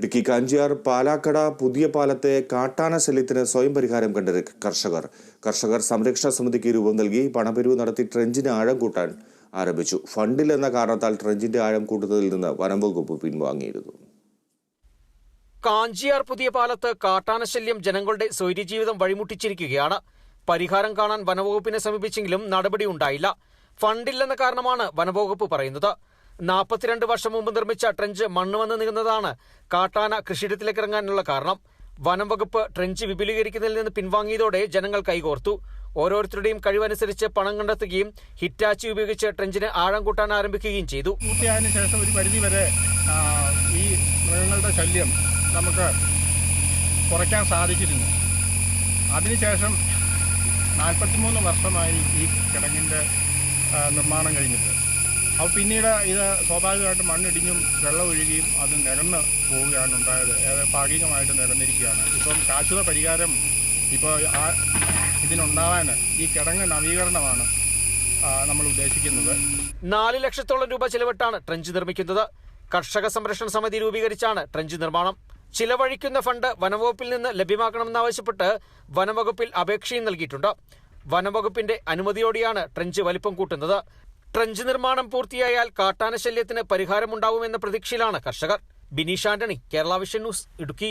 ഇടുക്കി കാഞ്ചിയാർ പാലാക്കട പുതിയ പാലത്തെ കാട്ടാന ശല്യത്തിന് സ്വയം പരിഹാരം കണ്ട കർഷകർ. കർഷകർ സംരക്ഷണ സമിതിക്ക് രൂപം നൽകി പണപിരിവ് നടത്തി ട്രെഞ്ചിന് ആഴം കൂട്ടാൻ ആരംഭിച്ചു. ഫണ്ടിൽ എന്ന കാരണത്താൽ ട്രെഞ്ചിന്റെ ആഴം കൂട്ടുന്നതിൽ നിന്ന് വനം വകുപ്പ് പിൻവാങ്ങിയിരുന്നു. കാഞ്ചിയാർ പുതിയ പാലത്ത് കാട്ടാനശല്യം ജനങ്ങളുടെ സ്വൈര്യജീവിതം വഴിമുട്ടിച്ചിരിക്കുകയാണ്. പരിഹാരം കാണാൻ വനവകുപ്പിനെ സമീപിച്ചെങ്കിലും നടപടി ഉണ്ടായില്ല. ഫണ്ടില്ലെന്ന കാരണമാണ് വനവകുപ്പ് പറയുന്നത്. നാൽപ്പത്തിരണ്ട് വർഷം മുമ്പ് നിർമ്മിച്ച ട്രെഞ്ച് മണ്ണ് വന്ന് നീങ്ങുന്നതാണ് കാട്ടാന കൃഷിയിടത്തിലേക്ക് ഇറങ്ങാനുള്ള കാരണം. വനം വകുപ്പ് ട്രെഞ്ച് വിപുലീകരിക്കുന്നതിൽ നിന്ന് പിൻവാങ്ങിയതോടെ ജനങ്ങൾ കൈകോർത്തു. ഓരോരുത്തരുടെയും കഴിവനുസരിച്ച് പണം കണ്ടെത്തുകയും ഹിറ്റാച്ചി ഉപയോഗിച്ച് ട്രെഞ്ചിന് ആഴം കൂട്ടാൻ ആരംഭിക്കുകയും ചെയ്തു. പൂർത്തിയായതിനു ശേഷം ഒരു പരിധി വരെ ഈ മൃഗങ്ങളുടെ ശല്യം നമുക്ക് കുറയ്ക്കാൻ സാധിച്ചിരുന്നു. അതിനുശേഷം നാൽപ്പത്തിമൂന്ന് വർഷമായി ഈ കിടങ്ങിന്റെ നിർമ്മാണം കഴിഞ്ഞിട്ട്. അപ്പോൾ പിന്നീട് ഇത് സ്വാഭാവികമായിട്ടും മണ്ണിടിഞ്ഞും വെള്ളം ഒഴുകിയും അത് നികന്ന് പോവുകയാണ് ഉണ്ടായത്. ഭാഗികമായിട്ട് നികന്നിരിക്കുകയാണ് ഇപ്പം ശാശ്വത പരിഹാരം ഇപ്പോൾ ആ ഇതിനുണ്ടാവാൻ ഈ കിടങ്ങ് നവീകരണമാണ് നമ്മൾ ഉദ്ദേശിക്കുന്നത്. നാല് ലക്ഷത്തോളം രൂപ ചിലവിട്ടാണ് ട്രഞ്ച് നിർമ്മിക്കുന്നത്. കർഷക സംരക്ഷണ സമിതി രൂപീകരിച്ചാണ് ട്രഞ്ച് നിർമ്മാണം. ചിലവഴിക്കുന്ന ഫണ്ട് വനംവകുപ്പിൽ നിന്ന് ലഭ്യമാക്കണമെന്നാവശ്യപ്പെട്ട് വനംവകുപ്പിൽ അപേക്ഷയും നൽകിയിട്ടുണ്ട്. വനംവകുപ്പിന്റെ അനുമതിയോടെയാണ് ട്രഞ്ച് വലിപ്പം കൂട്ടുന്നത്. ട്രെഞ്ച് നിർമ്മാണം പൂർത്തിയായാൽ കാട്ടാന കാട്ടാനശല്യത്തിന് പരിഹാരമുണ്ടാവുമെന്ന പ്രതീക്ഷയിലാണ് കർഷകർ. Bineesh Antony Kerala vision news Idukki.